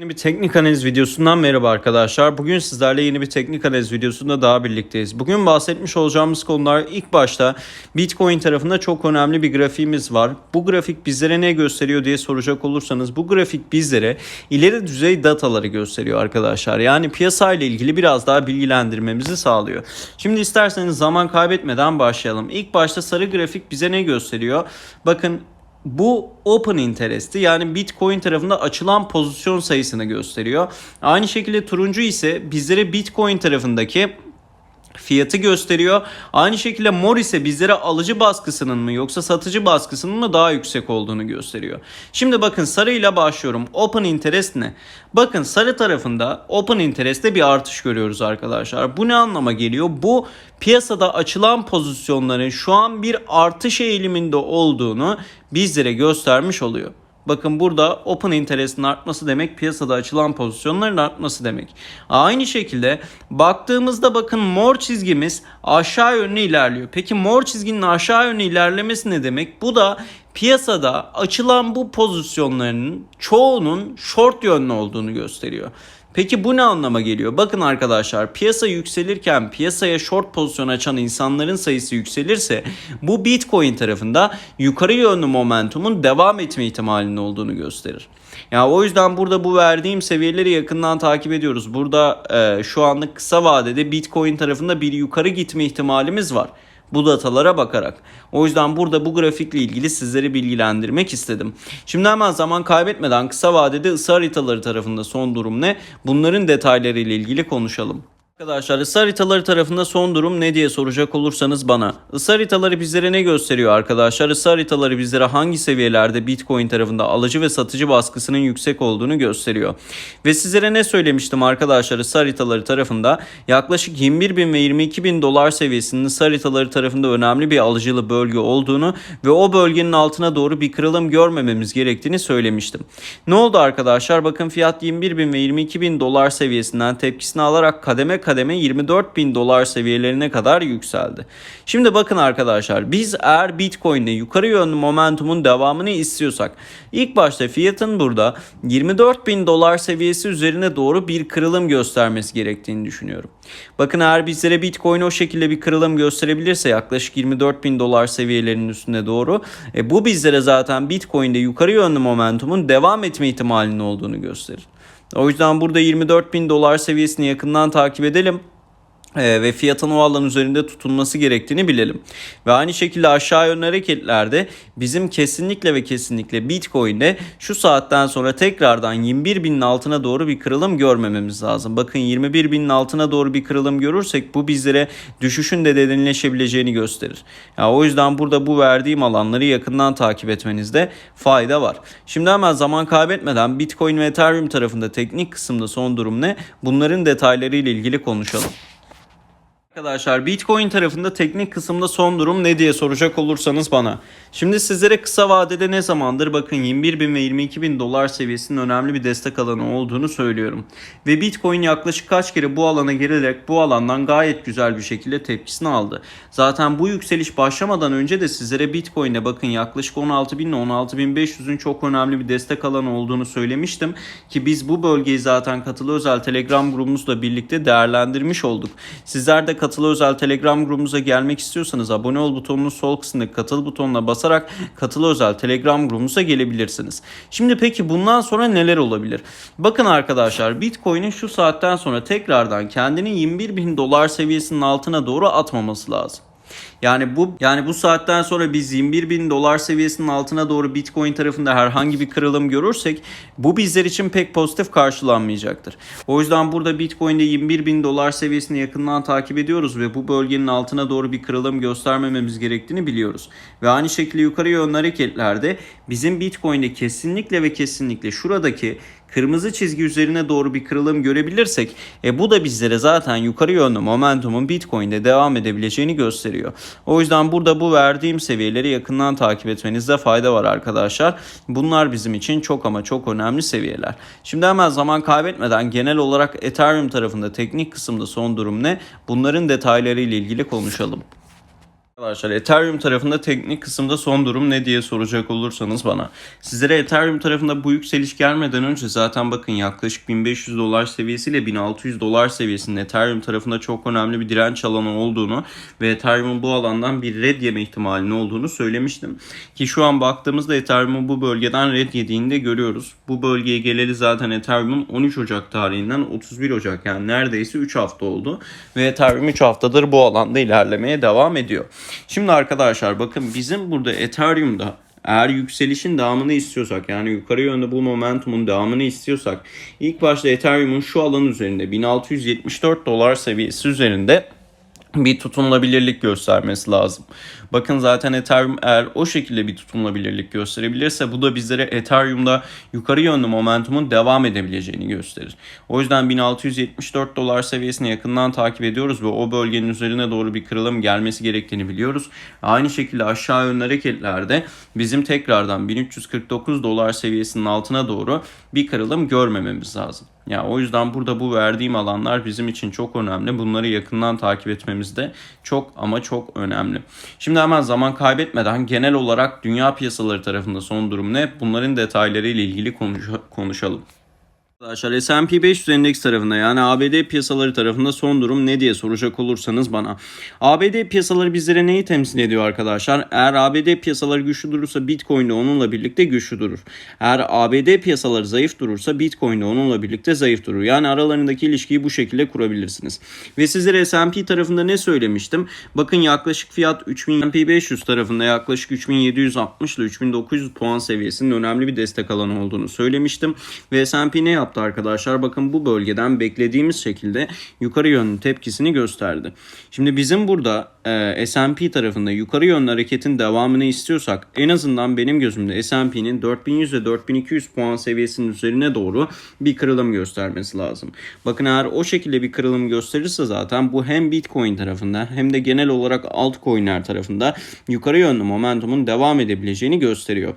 Yeni bir teknik analiz videosundan merhaba arkadaşlar. Bugün sizlerle yeni bir teknik analiz videosunda daha birlikteyiz. Bugün bahsetmiş olacağımız konular ilk başta Bitcoin tarafında çok önemli bir grafiğimiz var. Bu grafik bizlere ne gösteriyor diye soracak olursanız bu grafik bizlere ileri düzey dataları gösteriyor arkadaşlar. Yani piyasa ile ilgili biraz daha bilgilendirmemizi sağlıyor. Şimdi isterseniz zaman kaybetmeden başlayalım. İlk başta sarı grafik bize ne gösteriyor? Bakın bu open interest'i yani Bitcoin tarafında açılan pozisyon sayısını gösteriyor. Aynı şekilde turuncu ise bizlere Bitcoin tarafındaki fiyatı gösteriyor. Aynı şekilde mor ise bizlere alıcı baskısının mı yoksa satıcı baskısının mı daha yüksek olduğunu gösteriyor. Şimdi bakın sarıyla başlıyorum. Open interest ne? Bakın sarı tarafında open interest'te bir artış görüyoruz arkadaşlar. Bu ne anlama geliyor? Bu piyasada açılan pozisyonların şu an bir artış eğiliminde olduğunu bizlere göstermiş oluyor. Bakın burada open interest'in artması demek piyasada açılan pozisyonların artması demek. Aynı şekilde baktığımızda bakın mor çizgimiz aşağı yönlü ilerliyor. Peki mor çizginin aşağı yönlü ilerlemesi ne demek? Bu da piyasada açılan bu pozisyonların çoğunun short yönlü olduğunu gösteriyor. Peki bu ne anlama geliyor? Bakın arkadaşlar piyasa yükselirken piyasaya short pozisyon açan insanların sayısı yükselirse bu Bitcoin tarafında yukarı yönlü momentumun devam etme ihtimalinin olduğunu gösterir. Yani o yüzden burada bu verdiğim seviyeleri yakından takip ediyoruz. Burada e, şu anlık kısa vadede Bitcoin tarafında bir yukarı gitme ihtimalimiz var bu datalara bakarak. O yüzden burada bu grafikle ilgili sizleri bilgilendirmek istedim. Şimdi hemen zaman kaybetmeden kısa vadede ısı haritaları tarafında son durum ne? Bunların detayları ile ilgili konuşalım. Arkadaşlar ısı haritaları tarafında son durum ne diye soracak olursanız bana. Isı haritaları bizlere ne gösteriyor arkadaşlar? Isı haritaları bizlere hangi seviyelerde Bitcoin tarafında alıcı ve satıcı baskısının yüksek olduğunu gösteriyor. Ve sizlere ne söylemiştim arkadaşlar ısı haritaları tarafında? Yaklaşık 21 bin ve 22 bin dolar seviyesinin ısı haritaları tarafında önemli bir alıcılı bölge olduğunu ve o bölgenin altına doğru bir kırılım görmememiz gerektiğini söylemiştim. Ne oldu arkadaşlar? Bakın fiyat 21 bin ve 22 bin dolar seviyesinden tepkisini alarak kademe kademe 24 bin dolar seviyelerine kadar yükseldi. Şimdi bakın arkadaşlar biz eğer Bitcoin'de yukarı yönlü momentumun devamını istiyorsak ilk başta fiyatın burada 24 bin dolar seviyesi üzerine doğru bir kırılım göstermesi gerektiğini düşünüyorum. Bakın eğer bizlere Bitcoin o şekilde bir kırılım gösterebilirse yaklaşık 24 bin dolar seviyelerinin üstüne doğru e, bu bizlere zaten Bitcoin'de yukarı yönlü momentumun devam etme ihtimalinin olduğunu gösterir. O yüzden burada 24 bin dolar seviyesini yakından takip edelim. Ee, ve fiyatın o alan üzerinde tutulması gerektiğini bilelim. Ve aynı şekilde aşağı yönlü hareketlerde bizim kesinlikle ve kesinlikle Bitcoin'de şu saatten sonra tekrardan 21 binin altına doğru bir kırılım görmememiz lazım. Bakın 21 binin altına doğru bir kırılım görürsek bu bizlere düşüşün de derinleşebileceğini gösterir. Yani o yüzden burada bu verdiğim alanları yakından takip etmenizde fayda var. Şimdi hemen zaman kaybetmeden Bitcoin ve Ethereum tarafında teknik kısımda son durum ne? Bunların detayları ile ilgili konuşalım. Arkadaşlar Bitcoin tarafında teknik kısımda son durum ne diye soracak olursanız bana. Şimdi sizlere kısa vadede ne zamandır bakın 21 bin ve 22 bin dolar seviyesinin önemli bir destek alanı olduğunu söylüyorum. Ve Bitcoin yaklaşık kaç kere bu alana gelerek bu alandan gayet güzel bir şekilde tepkisini aldı. Zaten bu yükseliş başlamadan önce de sizlere Bitcoin'e bakın yaklaşık 16 bin ile 16 bin 500'ün çok önemli bir destek alanı olduğunu söylemiştim. Ki biz bu bölgeyi zaten katılı özel Telegram grubumuzla birlikte değerlendirmiş olduk. Sizler de katılı özel Telegram grubumuza gelmek istiyorsanız abone ol butonunun sol kısmındaki katıl butonuna basarak katılı özel Telegram grubumuza gelebilirsiniz. Şimdi peki bundan sonra neler olabilir? Bakın arkadaşlar Bitcoin'in şu saatten sonra tekrardan kendini 21 bin dolar seviyesinin altına doğru atmaması lazım. Yani bu yani bu saatten sonra biz 21 bin dolar seviyesinin altına doğru Bitcoin tarafında herhangi bir kırılım görürsek bu bizler için pek pozitif karşılanmayacaktır. O yüzden burada Bitcoin'de 21 bin dolar seviyesini yakından takip ediyoruz ve bu bölgenin altına doğru bir kırılım göstermememiz gerektiğini biliyoruz. Ve aynı şekilde yukarı yönlü hareketlerde bizim Bitcoin'de kesinlikle ve kesinlikle şuradaki kırmızı çizgi üzerine doğru bir kırılım görebilirsek e, bu da bizlere zaten yukarı yönlü momentumun Bitcoin'de devam edebileceğini gösteriyor. O yüzden burada bu verdiğim seviyeleri yakından takip etmenizde fayda var arkadaşlar. Bunlar bizim için çok ama çok önemli seviyeler. Şimdi hemen zaman kaybetmeden genel olarak Ethereum tarafında teknik kısımda son durum ne? Bunların detayları ile ilgili konuşalım. Arkadaşlar Ethereum tarafında teknik kısımda son durum ne diye soracak olursanız bana. Sizlere Ethereum tarafında bu yükseliş gelmeden önce zaten bakın yaklaşık 1500 dolar seviyesiyle 1600 dolar seviyesinin Ethereum tarafında çok önemli bir direnç alanı olduğunu ve Ethereum'un bu alandan bir red yeme ihtimalinin olduğunu söylemiştim. Ki şu an baktığımızda Ethereum'un bu bölgeden red yediğini de görüyoruz. Bu bölgeye geleli zaten Ethereum'un 13 Ocak tarihinden 31 Ocak yani neredeyse 3 hafta oldu. Ve Ethereum 3 haftadır bu alanda ilerlemeye devam ediyor. Şimdi arkadaşlar bakın bizim burada Ethereum'da eğer yükselişin devamını istiyorsak yani yukarı yönde bu momentumun devamını istiyorsak ilk başta Ethereum'un şu alan üzerinde 1674 dolar seviyesi üzerinde bir tutunulabilirlik göstermesi lazım. Bakın zaten Ethereum eğer o şekilde bir tutunulabilirlik gösterebilirse bu da bizlere Ethereum'da yukarı yönlü momentumun devam edebileceğini gösterir. O yüzden 1674 dolar seviyesini yakından takip ediyoruz ve o bölgenin üzerine doğru bir kırılım gelmesi gerektiğini biliyoruz. Aynı şekilde aşağı yönlü hareketlerde bizim tekrardan 1349 dolar seviyesinin altına doğru bir kırılım görmememiz lazım. Ya o yüzden burada bu verdiğim alanlar bizim için çok önemli. Bunları yakından takip etmemiz de çok ama çok önemli. Şimdi hemen zaman kaybetmeden genel olarak dünya piyasaları tarafında son durum ne? Bunların detayları ile ilgili konuş- konuşalım. Arkadaşlar S&P 500 endeks tarafında yani ABD piyasaları tarafında son durum ne diye soracak olursanız bana. ABD piyasaları bizlere neyi temsil ediyor arkadaşlar? Eğer ABD piyasaları güçlü durursa Bitcoin de onunla birlikte güçlü durur. Eğer ABD piyasaları zayıf durursa Bitcoin de onunla birlikte zayıf durur. Yani aralarındaki ilişkiyi bu şekilde kurabilirsiniz. Ve sizlere S&P tarafında ne söylemiştim? Bakın yaklaşık fiyat 3000 S&P 500 tarafında yaklaşık 3760 ile 3900 puan seviyesinin önemli bir destek alanı olduğunu söylemiştim. Ve S&P ne yaptı arkadaşlar? Bakın bu bölgeden beklediğimiz şekilde yukarı yönlü tepkisini gösterdi. Şimdi bizim burada e, S&P tarafında yukarı yönlü hareketin devamını istiyorsak en azından benim gözümde S&P'nin 4100 ve 4200 puan seviyesinin üzerine doğru bir kırılım göstermesi lazım. Bakın eğer o şekilde bir kırılım gösterirse zaten bu hem Bitcoin tarafında hem de genel olarak altcoin'ler tarafında yukarı yönlü momentumun devam edebileceğini gösteriyor.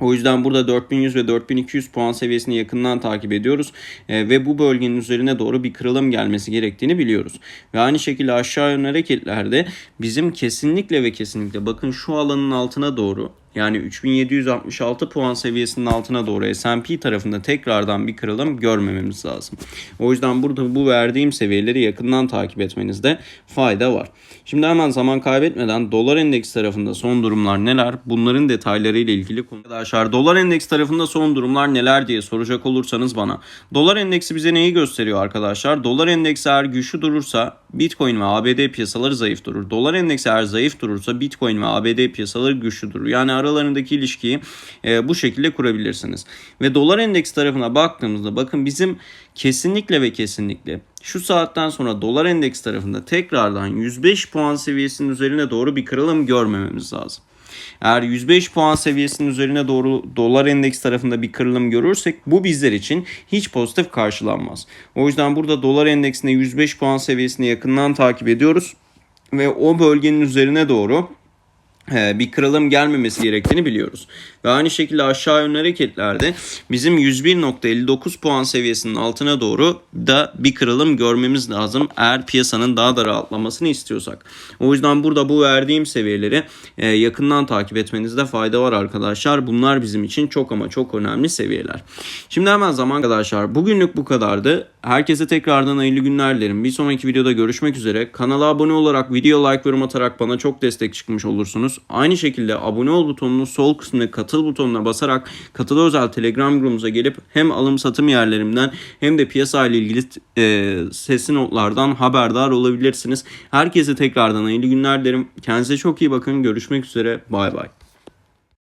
O yüzden burada 4100 ve 4200 puan seviyesini yakından takip ediyoruz E, ve bu bölgenin üzerine doğru bir kırılım gelmesi gerektiğini biliyoruz. Ve aynı şekilde aşağı yönlü hareketlerde bizim kesinlikle ve kesinlikle bakın şu alanın altına doğru yani 3766 puan seviyesinin altına doğru S&P tarafında tekrardan bir kırılım görmememiz lazım. O yüzden burada bu verdiğim seviyeleri yakından takip etmenizde fayda var. Şimdi hemen zaman kaybetmeden dolar endeks tarafında son durumlar neler? Bunların detaylarıyla ilgili konu. Arkadaşlar dolar endeks tarafında son durumlar neler diye soracak olursanız bana. Dolar endeksi bize neyi gösteriyor arkadaşlar? Dolar endeksi eğer güçlü durursa Bitcoin ve ABD piyasaları zayıf durur. Dolar endeksi eğer zayıf durursa Bitcoin ve ABD piyasaları güçlü durur. Yani aralarındaki ilişkiyi e, bu şekilde kurabilirsiniz. Ve dolar endeks tarafına baktığımızda bakın bizim kesinlikle ve kesinlikle şu saatten sonra dolar endeks tarafında tekrardan 105 puan seviyesinin üzerine doğru bir kırılım görmememiz lazım. Eğer 105 puan seviyesinin üzerine doğru dolar endeks tarafında bir kırılım görürsek bu bizler için hiç pozitif karşılanmaz. O yüzden burada dolar endeksinde 105 puan seviyesini yakından takip ediyoruz ve o bölgenin üzerine doğru bir kırılım gelmemesi gerektiğini biliyoruz. Ve aynı şekilde aşağı yönlü hareketlerde bizim 101.59 puan seviyesinin altına doğru da bir kırılım görmemiz lazım. Eğer piyasanın daha da rahatlamasını istiyorsak. O yüzden burada bu verdiğim seviyeleri e, yakından takip etmenizde fayda var arkadaşlar. Bunlar bizim için çok ama çok önemli seviyeler. Şimdi hemen zaman arkadaşlar bugünlük bu kadardı. Herkese tekrardan hayırlı günler dilerim. Bir sonraki videoda görüşmek üzere. Kanala abone olarak, video like yorum atarak bana çok destek çıkmış olursunuz. Aynı şekilde abone ol butonunun sol kısmına katıl butonuna basarak katıl özel telegram grubumuza gelip hem alım satım yerlerimden hem de piyasa ile ilgili e, sesli notlardan haberdar olabilirsiniz. Herkese tekrardan hayırlı günler dilerim. Kendinize çok iyi bakın. Görüşmek üzere. Bay bay.